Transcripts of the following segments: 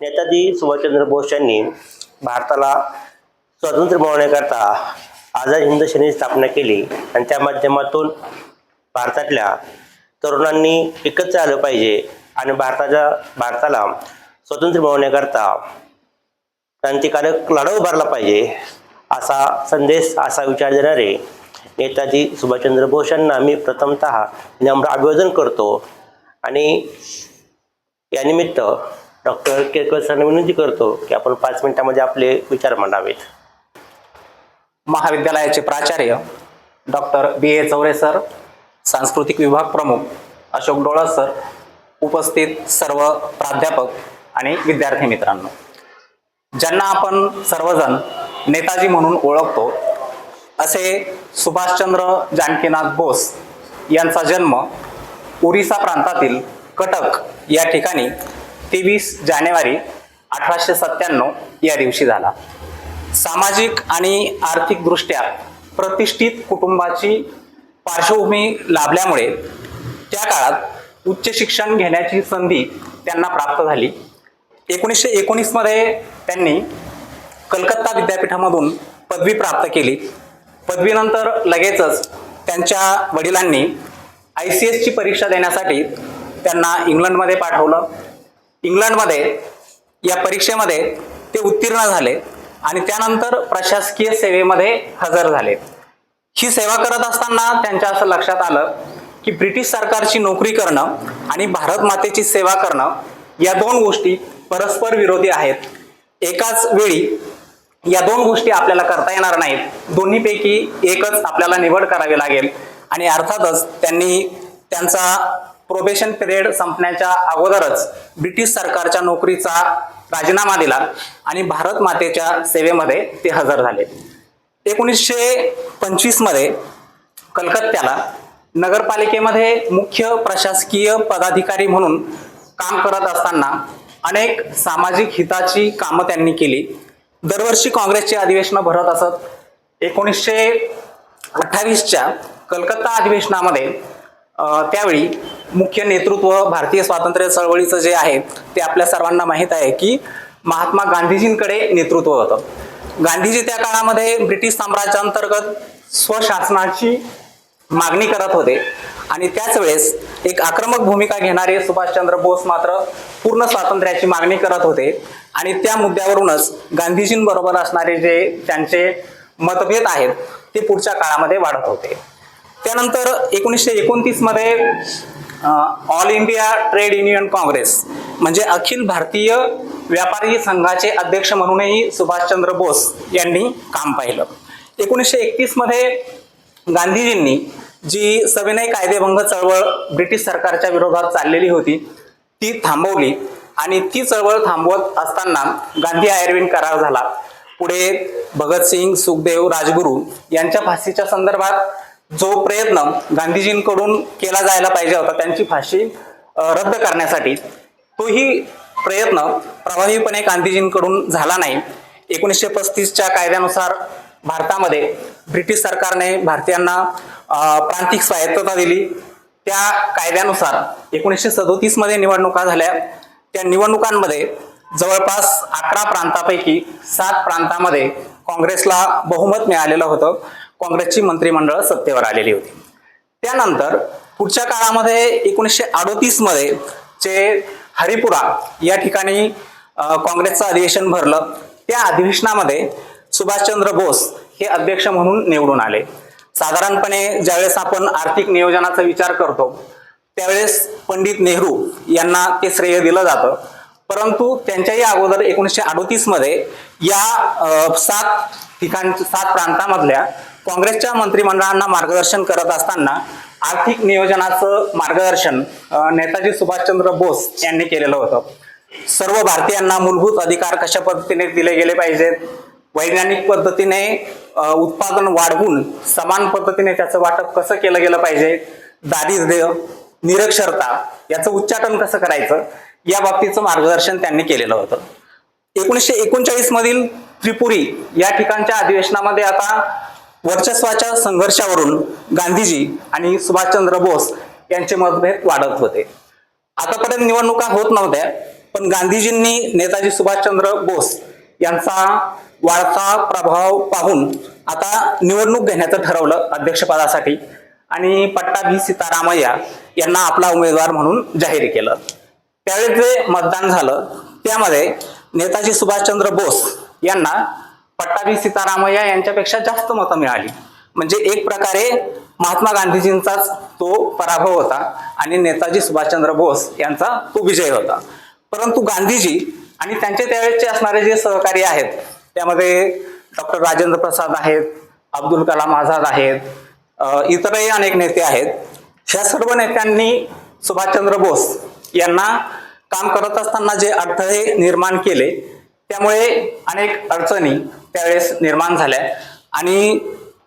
नेताजी सुभाषचंद्र बोस यांनी भारताला स्वातंत्र्य मिळवण्याकरता आझाद हिंद सेनेची स्थापना केली आणि त्या माध्यमातून भारतातल्या तरुणांनी एकत्र आलं पाहिजे आणि भारताच्या भारताला स्वातंत्र्य मिळवण्याकरता क्रांतिकारक लढा उभारला पाहिजे असा संदेश असा विचार देणारे नेताजी सुभाषचंद्र बोस यांना मी प्रथमतः नम्र अभिवादन करतो. आणि यानिमित्त डॉक्टर केळकर सरांना विनंती करतो की आपण पाच मिनिटामध्ये आपले विचार मांडावेत. महाविद्यालयाचे प्राचार्य doctor B A Chaure sir सांस्कृतिक विभाग प्रमुख अशोक डोळस सर उपस्थित सर्व प्राध्यापक आणि विद्यार्थी मित्रांनो. ज्यांना आपण सर्वजण नेताजी म्हणून ओळखतो असे सुभाषचंद्र जानकीनाथ बोस यांचा जन्म उरिसा प्रांतातील कटक या ठिकाणी तेवीस जानेवारी अठराशे सत्त्याण्णव या दिवशी झाला. सामाजिक आणि आर्थिकदृष्ट्या प्रतिष्ठित कुटुंबाची पार्श्वभूमी लाभल्यामुळे त्या काळात उच्च शिक्षण घेण्याची संधी त्यांना प्राप्त झाली. एकोणीसशे एकोणीसमध्ये त्यांनी कलकत्ता विद्यापीठामधून पदवी प्राप्त केली. पदवीनंतर लगेचच त्यांच्या वडिलांनी आय सी एसची परीक्षा देण्यासाठी त्यांना इंग्लंडमध्ये पाठवलं. इंग्लंडमध्ये या परीक्षेमध्ये ते उत्तीर्ण झाले आणि त्यानंतर प्रशासकीय सेवेमध्ये हजर झाले. ही सेवा करत असताना त्यांच्या असं लक्षात आलं की ब्रिटिश सरकारची नोकरी करणं आणि भारत मातेची सेवा करणं या दोन गोष्टी परस्पर विरोधी आहेत. एकाच वेळी या दोन गोष्टी आपल्याला करता येणार नाहीत. दोन्हीपैकी एकच आपल्याला निवड करावी लागेल आणि अर्थातच त्यांनी त्यांचा प्रोबेशन पिरियड संपण्याच्या अगोदरच ब्रिटिश सरकारच्या नोकरीचा राजीनामा दिला आणि भारत मातेच्या सेवेमध्ये ते हजर झाले. एकोणीसशे पंचवीसमध्ये कलकत्त्याला नगरपालिकेमध्ये मुख्य प्रशासकीय पदाधिकारी म्हणून काम करत असताना अनेक सामाजिक हिताची कामं त्यांनी केली. दरवर्षी काँग्रेसची अधिवेशनं भरत असत. एकोणीसशे अठ्ठावीसच्या कलकत्ता अधिवेशनामध्ये त्यावेळी मुख्य नेतृत्व भारतीय स्वातंत्र्य चळवळीचं जे आहे ते आपल्या सर्वांना माहीत आहे की महात्मा गांधीजींकडे नेतृत्व होतं. गांधीजी त्या काळामध्ये ब्रिटिश साम्राज्याअंतर्गत स्वशासनाची मागणी करत होते आणि त्याच वेळेस एक आक्रमक भूमिका घेणारे सुभाषचंद्र बोस मात्र पूर्ण स्वातंत्र्याची मागणी करत होते आणि त्या मुद्द्यावरूनच गांधीजींबरोबर असणारे जे त्यांचे मतभेद आहेत ते पुढच्या काळामध्ये वाढत होते. त्यानंतर एकोणीसशे एकोणतीसमध्ये all India trade union Congress म्हणजे अखिल भारतीय व्यापारी संघाचे अध्यक्ष म्हणूनही सुभाषचंद्र बोस यांनी काम पाहिलं. एकोणीसशे एकतीसमध्ये गांधीजींनी जी सविनय कायदेभंग चळवळ ब्रिटिश सरकारच्या विरोधात चाललेली होती ती थांबवली आणि ती चळवळ थांबवत असताना गांधी आयर्विन करार झाला. पुढे भगतसिंग सुखदेव राजगुरू यांच्या फाशीच्या संदर्भात जो प्रयत्न गांधीजींकडून केला जायला पाहिजे होता त्यांची फाशी रद्द करण्यासाठी तोही प्रयत्न प्रभावीपणे गांधीजींकडून झाला नाही. एकोणीसशे पस्तीसच्या कायद्यानुसार भारतामध्ये ब्रिटिश सरकारने भारतीयांना प्रांतिक स्वायत्तता दिली. त्या कायद्यानुसार एकोणीसशे सदोतीसमध्ये निवडणुका झाल्या. त्या निवडणुकांमध्ये जवळपास अकरा प्रांतापैकी सात प्रांतामध्ये काँग्रेसला बहुमत मिळालेलं होतं. काँग्रेसची मंत्रिमंडळ सत्तेवर आलेली होती. त्यानंतर पुढच्या काळामध्ये एकोणीसशे अडोतीसमध्ये जे हरिपुरा या ठिकाणी काँग्रेसचं अधिवेशन भरलं. त्या अधिवेशनामध्ये सुभाषचंद्र बोस हे अध्यक्ष म्हणून निवडून आले. साधारणपणे ज्यावेळेस आपण आर्थिक नियोजनाचा विचार करतो त्यावेळेस पंडित नेहरू यांना ते श्रेय दिलं जातं. परंतु त्यांच्याही अगोदर एकोणीसशे अडोतीसमध्ये या सात ठिकाण सात प्रांतामधल्या काँग्रेसच्या मंत्रिमंडळांना मार्गदर्शन करत असताना आर्थिक नियोजनाचं मार्गदर्शन नेताजी सुभाषचंद्र बोस यांनी केलेलं होतं. सर्व भारतीयांना मूलभूत अधिकार कशा पद्धतीने दिले गेले पाहिजेत? वैज्ञानिक पद्धतीने उत्पादन वाढवून समान पद्धतीने त्याचं वाटप कसं केलं गेलं पाहिजे? दारिद्र्य निरक्षरता याचं उच्चाटन कसं करायचं? या बाबतीचं मार्गदर्शन त्यांनी केलेलं होतं. एकोणीसशे एकोणचाळीस मधील त्रिपुरी या ठिकाणच्या अधिवेशनामध्ये आता वर्चस्वाच्या संघर्षावरून गांधीजी आणि सुभाषचंद्र बोस यांचे मतभेद वाढत होते. आतापर्यंत निवडणुका होत नव्हत्या पण गांधीजींनी नेताजी सुभाषचंद्र बोस यांचा वाढता प्रभाव पाहून आता निवडणूक घेण्याचं ठरवलं अध्यक्षपदासाठी आणि पट्टाभी सीतारामय्या यांना आपला उमेदवार म्हणून जाहीर केलं. त्यावेळी जे मतदान झालं त्यामध्ये नेताजी सुभाषचंद्र बोस यांना पट्टाभी सीतारामय्या यांच्यापेक्षा जास्त मतं मिळाली. म्हणजे एक प्रकारे महात्मा गांधीजींचाच तो पराभव होता आणि नेताजी सुभाषचंद्र बोस यांचा तो विजय होता. परंतु गांधीजी आणि त्यांचे त्यावेळेचे असणारे जे सहकारी आहेत त्यामध्ये डॉक्टर राजेंद्र प्रसाद आहेत अब्दुल कलाम आझाद आहेत इतरही अनेक नेते आहेत. ह्या सर्व नेत्यांनी सुभाषचंद्र बोस यांना काम करत असताना जे अडथळे निर्माण केले त्यामुळे अनेक अडचणी त्यावेळेस निर्माण झाल्या. आणि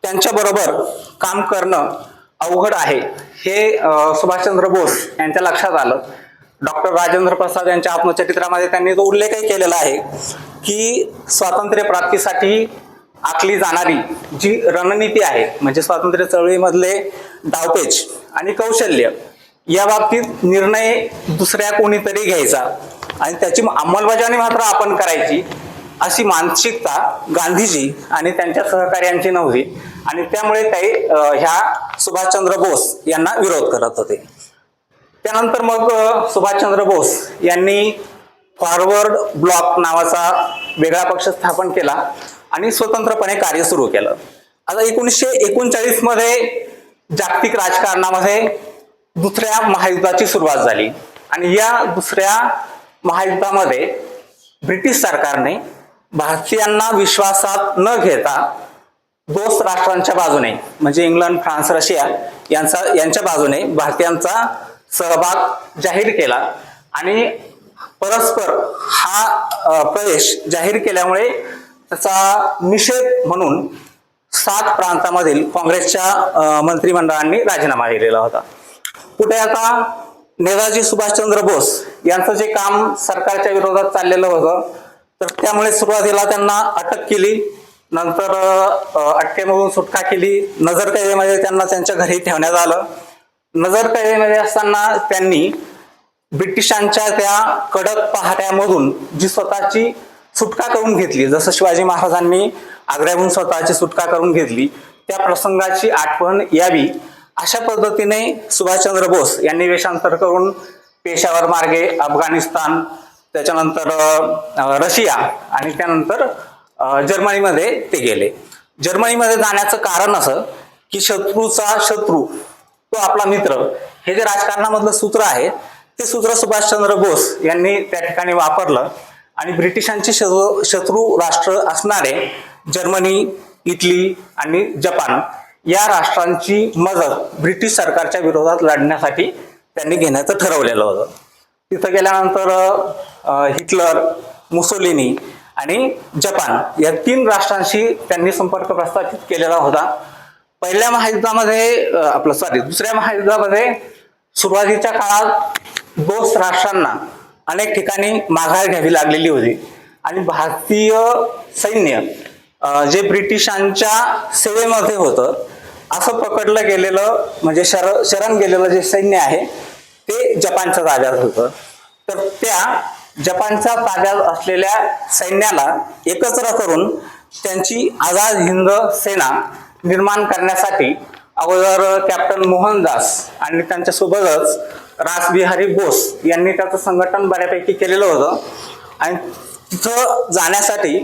त्यांच्याबरोबर काम करणं अवघड आहे हे सुभाषचंद्र बोस यांच्या लक्षात आलं. डॉक्टर राजेंद्र प्रसाद यांच्या आत्मचरित्रामध्ये त्यांनी तो उल्लेखही केलेला आहे की स्वातंत्र्य प्राप्तीसाठी आखली जाणारी जी रणनीती आहे म्हणजे स्वातंत्र्य चळवळीमधले डावपेच आणि कौशल्य या बाबतीत निर्णय दुसऱ्या कोणीतरी घ्यायचा. आणि त्याची अंमलबजावणी मात्र आपण करायची. अशी मानसिकता गांधीजी आणि त्यांच्या सहकार्यांची नव्हती. आणि त्यामुळे ते ह्या सुभाषचंद्र बोस यांना विरोध करत होते. त्यानंतर मग सुभाषचंद्र बोस यांनी फॉरवर्ड ब्लॉक नावाचा वेगळा पक्ष स्थापन केला आणि स्वतंत्रपणे कार्य सुरू केलं. आता एकोणीसशे एकोणचाळीसमध्ये जागतिक राजकारणामध्ये दुसऱ्या महायुद्धाची सुरुवात झाली. आणि या दुसऱ्या महायुद्धामध्ये ब्रिटिश सरकारने भारतीयांना विश्वासात न घेता दोस्त राष्ट्रांच्या बाजूने म्हणजे इंग्लंड फ्रान्स रशिया यांचा यांच्या बाजूने भारतीयांचा सहभाग जाहीर केला. आणि परस्पर हा प्रदेश प्रवेश जाहीर केल्यामुळे त्याचा निषेध म्हणून सात प्रांतामधील काँग्रेसच्या मंत्रिमंडळांनी राजीनामा दिलेला होता. कुठे आता? नेताजी सुभाषचंद्र बोस यांचं जे काम सरकारच्या विरोधात चाललेलं होतं तर त्यामुळे सुरुवातीला त्यांना अटक केली. नंतर अटकेमधून सुटका केली. नजरकैदेमध्ये त्यांना त्यांच्या घरी ठेवण्यात आलं. नजरकैदेमध्ये असताना त्यांनी ब्रिटिशांच्या त्या कडक पहाऱ्यामधून जी स्वतःची सुटका करून घेतली जसं शिवाजी महाराजांनी आग्र्याहून स्वतःची सुटका करून घेतली त्या प्रसंगाची आठवण यावी. अशा पद्धतीने सुभाषचंद्र बोस यांनी वेषांतर करून पेशावर मार्गे अफगाणिस्तान त्याच्यानंतर रशिया आणि त्यानंतर जर्मनीमध्ये ते गेले. जर्मनीमध्ये जाण्याचं कारण असं की शत्रूचा शत्रू तो आपला मित्र हे जे राजकारणामधलं सूत्र आहे ते सूत्र सुभाषचंद्र बोस यांनी त्या ठिकाणी वापरलं आणि ब्रिटिशांचे शत्रू राष्ट्र असणारे जर्मनी इटली आणि जपान या राष्ट्रांची मदत ब्रिटिश सरकारच्या विरोधात लढण्यासाठी त्यांनी घेण्याचं ठरवलेलं होतं. तिथं गेल्यानंतर हिटलर मुसोलिनी आणि जपान या तीन राष्ट्रांशी त्यांनी संपर्क प्रस्थापित केलेला होता. पहिल्या महायुद्धामध्ये आपलं सॉरी दुसऱ्या महायुद्धामध्ये सुरुवातीच्या काळात दोस्त राष्ट्रांना अनेक ठिकाणी माघार घ्यावी लागलेली होती. आणि भारतीय सैन्य जे ब्रिटिशांच्या सेवेमध्ये होतं असं पकडलं गेलेलं म्हणजे शर शरण गेलेलं जे सैन्य आहे ते जपानच्या ताब्यात होतं. तर त्या जपानच्या ताब्यात असलेल्या सैन्याला एकत्र करून त्यांची आझाद हिंद सेना निर्माण करण्यासाठी अगोदर कॅप्टन मोहनदास आणि त्यांच्यासोबतच रासबिहारी बोस यांनी त्याचं संघटन बऱ्यापैकी केलेलं होतं. आणि तिथं जाण्यासाठी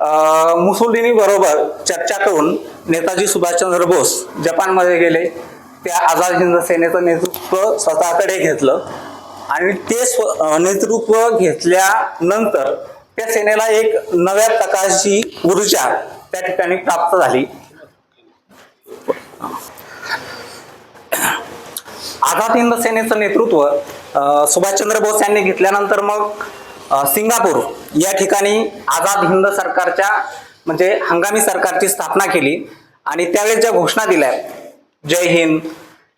मुसोलिनी बरोबर चर्चा करून नेताजी सुभाषचंद्र बोस जपानमध्ये गेले. त्या आझाद हिंद सेनेचं नेतृत्व स्वतःकडे घेतलं. आणि ते स्व नेतृत्व घेतल्यानंतर त्या सेनेला एक नव्या प्रकारची ऊर्जा त्या ठिकाणी प्राप्त झाली. आझाद हिंद सेनेचं नेतृत्व सुभाषचंद्र बोस यांनी घेतल्यानंतर मग सिंगापूर या ठिकाणी आझाद हिंद सरकारच्या म्हणजे हंगामी सरकारची स्थापना केली. आणि त्यावेळेस ज्या घोषणा दिल्या जय हिंद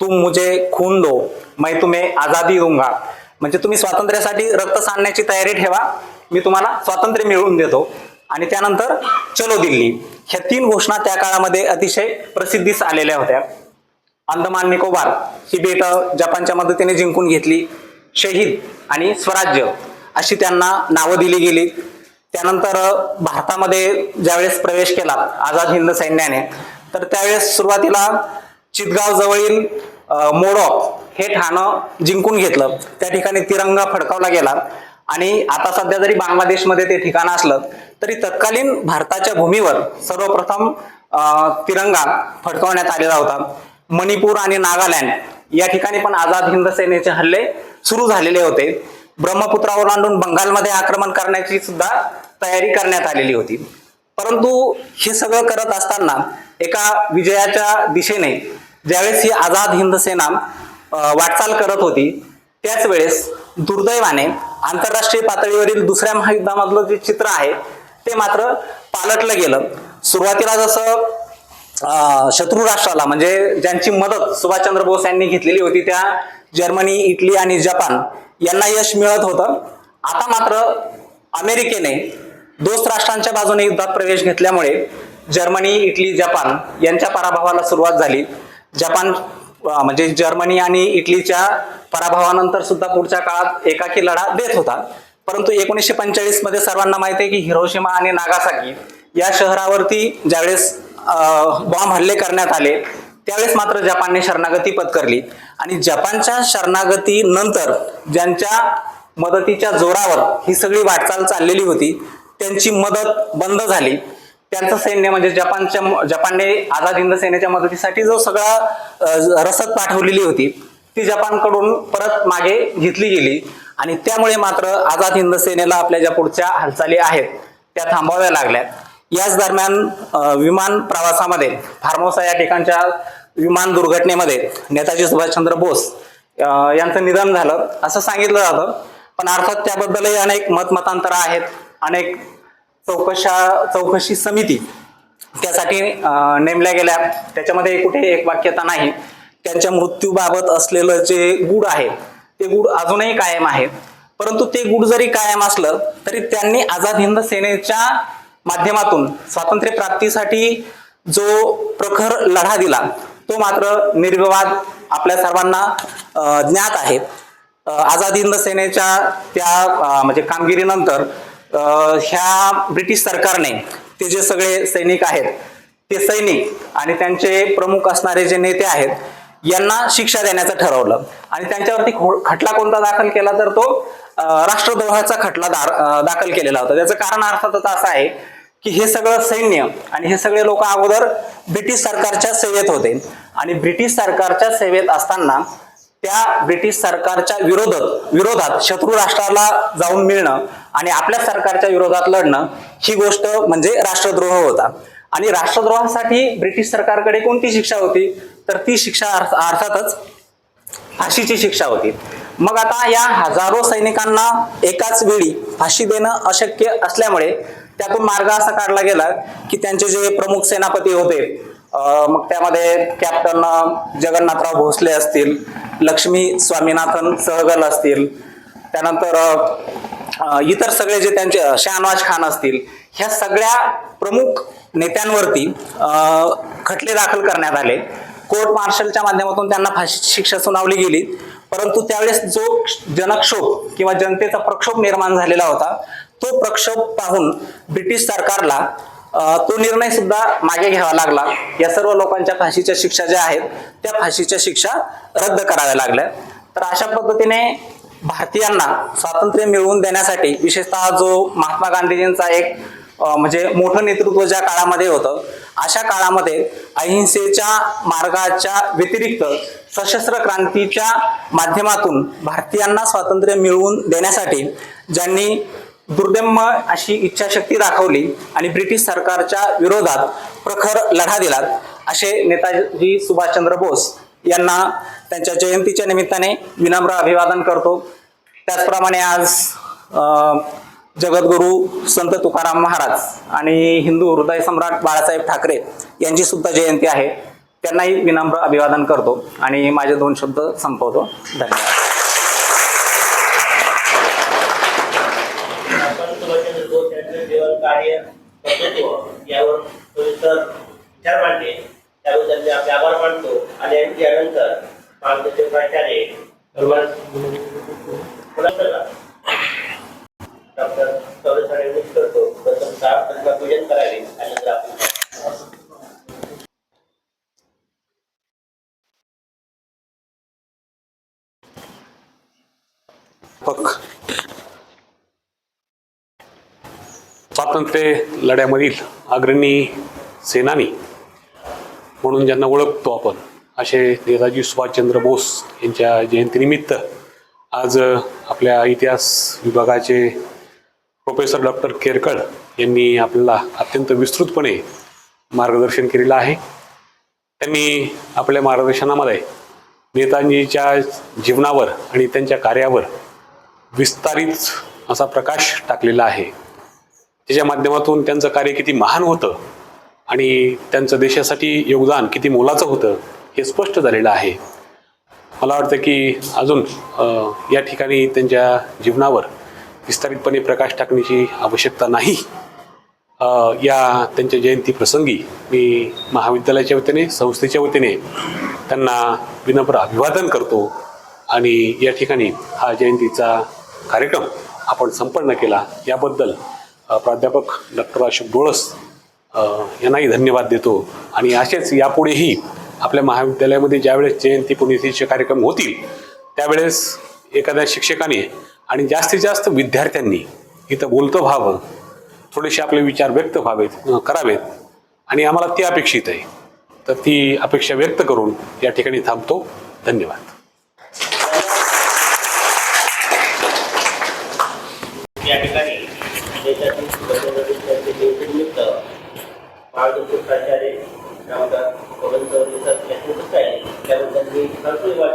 तुम मुझे खून दो मैं तुम्हें आझादी दूंगा. म्हणजे तुम्ही स्वातंत्र्यासाठी रक्त सांडण्याची तयारी ठेवा मी तुम्हाला स्वातंत्र्य मिळवून देतो. आणि त्यानंतर चलो दिल्ली. ह्या तीन घोषणा त्या काळामध्ये अतिशय प्रसिद्धीस आलेल्या होत्या. अंदमान निकोबार ही बेट जपानच्या मदतीने जिंकून घेतली. शहीद आणि स्वराज्य. अशी त्यांना नावं दिली गेली. त्यानंतर भारतामध्ये ज्यावेळेस प्रवेश केला आझाद हिंद सैन्याने तर त्यावेळेस सुरुवातीला चितगाव जवळील मोडॉक हे ठाणं जिंकून घेतलं. त्या ठिकाणी तिरंगा फडकावला गेला. आणि आता सध्या जरी बांगलादेशमध्ये ते ठिकाण असलं तरी तत्कालीन भारताच्या भूमीवर सर्वप्रथम तिरंगा फडकवण्यात आलेला होता. मणिपूर आणि नागालँड या ठिकाणी पण आझाद हिंद सेनेचे हल्ले सुरू झालेले होते. ब्रह्मपुत्रावर आणून बंगालमध्ये आक्रमण करण्याची सुद्धा तयारी करण्यात आलेली होती. परंतु हे सगळं करत असताना एका विजयाच्या दिशेने ज्यावेळेस ही आझाद हिंद सेना वाटचाल करत होती त्याच वेळेस दुर्दैवाने आंतरराष्ट्रीय पातळीवरील दुसऱ्या महायुद्धामधलं जे चित्र आहे ते मात्र पालटलं गेलं. सुरुवातीला जसं शत्रू राष्ट्राला म्हणजे ज्यांची मदत सुभाषचंद्र बोस यांनी घेतलेली होती त्या जर्मनी इटली आणि जपान यांना यश मिळत होतं. आता मात्र अमेरिकेने दोस्त राष्ट्रांच्या बाजूने युद्धात प्रवेश घेतल्यामुळे जर्मनी इटली जपान यांच्या पराभवाला सुरुवात झाली. जपान म्हणजे जर्मनी आणि इटलीच्या पराभवानंतर सुद्धा पुढच्या काळात एकाकी लढा देत होता. परंतु एकोणीसशे पंचेचाळीसमध्ये सर्वांना माहिती आहे की हिरोशिमा आणि नागासाकी या शहरावरती ज्यावेळेस बॉम्ब हल्ले करण्यात आले त्यावेळेस मात्र जपानने शरणागती पत्करली. आणि जपानच्या शरणागती नंतर ज्यांच्या मदतीच्या जोरावर ही सगळी वाटचाल चाललेली होती त्यांची मदत बंद झाली. त्यांचं सैन्य म्हणजे जपानच्या जपानने आझाद हिंद सेनेच्या मदतीसाठी जो सगळा रसद पाठवलेली होती ती जपानकडून परत मागे घेतली गेली. आणि त्यामुळे मात्र आझाद हिंद सेनेला आपल्या ज्या पुढच्या हालचाली आहेत त्या थांबवाव्या लागल्या. याच दरम्यान विमान प्रवासामध्ये फार्मोसा या ठिकाणच्या विमान दुर्घटनेमध्ये नेताजी सुभाषचंद्र बोस यांचं निधन झालं असं सांगितलं जातं. पण अर्थात त्याबद्दलही अनेक मतमतांतर आहेत. अनेक चौकशा चौकशी समिती त्यासाठी नेमल्या गेल्या. त्याच्यामध्ये कुठे एक वाक्यता नाही. त्यांच्या मृत्यूबाबत असलेलं जे गुढ आहे ते गुढ अजूनही कायम आहे. परंतु ते गुढ जरी कायम असलं तरी त्यांनी आझाद हिंद सेनेच्या माध्यमातून स्वातंत्र्य प्राप्तीसाठी जो प्रखर लढा दिला तो मात्र निर्विवाद आपल्या सर्वांना ज्ञात आहे. अ, आझाद हिंद सेनेच्या त्या म्हणजे कामगिरीनंतर ह्या ब्रिटिश सरकारने ते जे सगळे सैनिक आहेत ते सैनिक आणि त्यांचे प्रमुख असणारे जे नेते आहेत यांना शिक्षा देण्याचं ठरवलं. आणि त्यांच्यावरती खो- खटला कोणता दाखल केला तर तो राष्ट्रद्रोहाचा खटला दार- दाखल केलेला होता. त्याचं कारण अर्थातच असं आहे की हे सगळं सैन्य आणि हे सगळे लोक अगोदर ब्रिटिश सरकारच्या सेवेत होते. आणि ब्रिटिश सरकारच्या सेवेत असताना त्या ब्रिटिश सरकारच्या विरोधात विरोधात शत्रू राष्ट्राला जाऊन मिळणं आणि आपल्या सरकारच्या विरोधात लढणं ही गोष्ट म्हणजे राष्ट्रद्रोह होता. आणि राष्ट्रद्रोहासाठी ब्रिटिश सरकारकडे कोणती शिक्षा होती? तर ती शिक्षा अर्थातच फाशीची शिक्षा होती. मग आता या हजारो सैनिकांना एकाच वेळी फाशी देणं अशक्य असल्यामुळे त्यातून मार्ग असा काढला गेला की त्यांचे जे प्रमुख सेनापती होते मग त्यामध्ये कॅप्टन जगन्नाथराव भोसले असतील लक्ष्मी स्वामीनाथन सहगल असतील त्यानंतर इतर सगळे जे त्यांचे शहानवाज खान असतील ह्या सगळ्या प्रमुख नेत्यांवरती खटले दाखल करण्यात आले. कोर्ट मार्शलच्या माध्यमातून त्यांना फाशी शिक्षा सुनावली गेली. परंतु त्यावेळेस जो जनक्षोभ किंवा जनतेचा प्रक्षोभ निर्माण झालेला होता तो प्रक्षोभ पाहून ब्रिटिश सरकारला तो निर्णय सुद्धा मागे घ्यावा लागला. या सर्व लोकांच्या फाशीच्या शिक्षा ज्या आहेत त्या फाशीच्या शिक्षा रद्द कराव्या लागल्या. तर अशा पद्धतीने भारतीयांना स्वातंत्र्य मिळवून देण्यासाठी विशेषतः जो महात्मा गांधीजींचा एक म्हणजे मोठं नेतृत्व ज्या काळामध्ये होतं अशा काळामध्ये अहिंसेच्या मार्गाच्या व्यतिरिक्त सशस्त्र क्रांतीच्या माध्यमातून भारतीयांना स्वातंत्र्य मिळवून देण्यासाठी ज्यांनी दुर्दम्य अशी इच्छाशक्ती दाखवली आणि ब्रिटिश सरकारच्या विरोधात प्रखर लढा दिला. असे नेताजी सुभाषचंद्र बोस यांना त्यांच्या जयंतीच्या निमित्ताने विनम्र अभिवादन करतो. त्याचप्रमाणे आज जगद्गुरू संत तुकाराम महाराज आणि हिंदू हृदय सम्राट बाळासाहेब ठाकरे यांची सुद्धा जयंती आहे. त्यांनाही विनम्र अभिवादन करतो आणि माझे दोन शब्द संपवतो. धन्यवाद आपण सुभाषचंद्र बोस यांचे जीवन कार्य कर्तृत्व यावर सविस्तर विचार मांडले त्याबद्दल मी आपले आभार मानतो आणि यांची यानंतर मार्गदर्शक प्राचार्य डॉक्टर करतो. प्रथम साहेब प्रतिमा पूजन करावे आणि नंतर आपण स्वातंत्र्य लढ्यामधील अग्रणी सेनानी म्हणून ज्यांना ओळखतो आपण असे नेताजी सुभाषचंद्र बोस यांच्या जयंतीनिमित्त आज आपल्या इतिहास विभागाचे प्रोफेसर डॉक्टर केरकळ यांनी आपल्याला अत्यंत विस्तृतपणे मार्गदर्शन केलेलं आहे. त्यांनी आपल्या मार्गदर्शनामध्ये नेताजीच्या जीवनावर आणि त्यांच्या कार्यावर विस्तारित असा प्रकाश टाकलेला आहे. त्याच्या माध्यमातून त्यांचं कार्य किती महान होतं आणि त्यांचं देशासाठी योगदान किती मोलाचं होतं हे स्पष्ट झालेलं आहे. मला वाटतं की अजून या ठिकाणी त्यांच्या जीवनावर विस्तारितपणे प्रकाश टाकण्याची आवश्यकता नाही. या त्यांच्या जयंती प्रसंगी मी महाविद्यालयाच्या वतीने संस्थेच्या वतीने त्यांना विनम्र अभिवादन करतो आणि या ठिकाणी हा जयंतीचा कार्यक्रम आपण संपन्न केला. याबद्दल प्राध्यापक डॉक्टर अशोक डोळस यांनाही धन्यवाद देतो. आणि असेच यापुढेही आपल्या महाविद्यालयामध्ये ज्यावेळेस जयंती पुण्यतिथीचे कार्यक्रम होतील त्यावेळेस एखाद्या शिक्षकाने आणि जास्तीत जास्त विद्यार्थ्यांनी इथं बोलतं व्हावं थोडेसे आपले विचार व्यक्त व्हावेत करावेत. आणि आम्हाला ती अपेक्षित आहे. तर ती अपेक्षा व्यक्त करून या ठिकाणी थांबतो. धन्यवाद. definitely what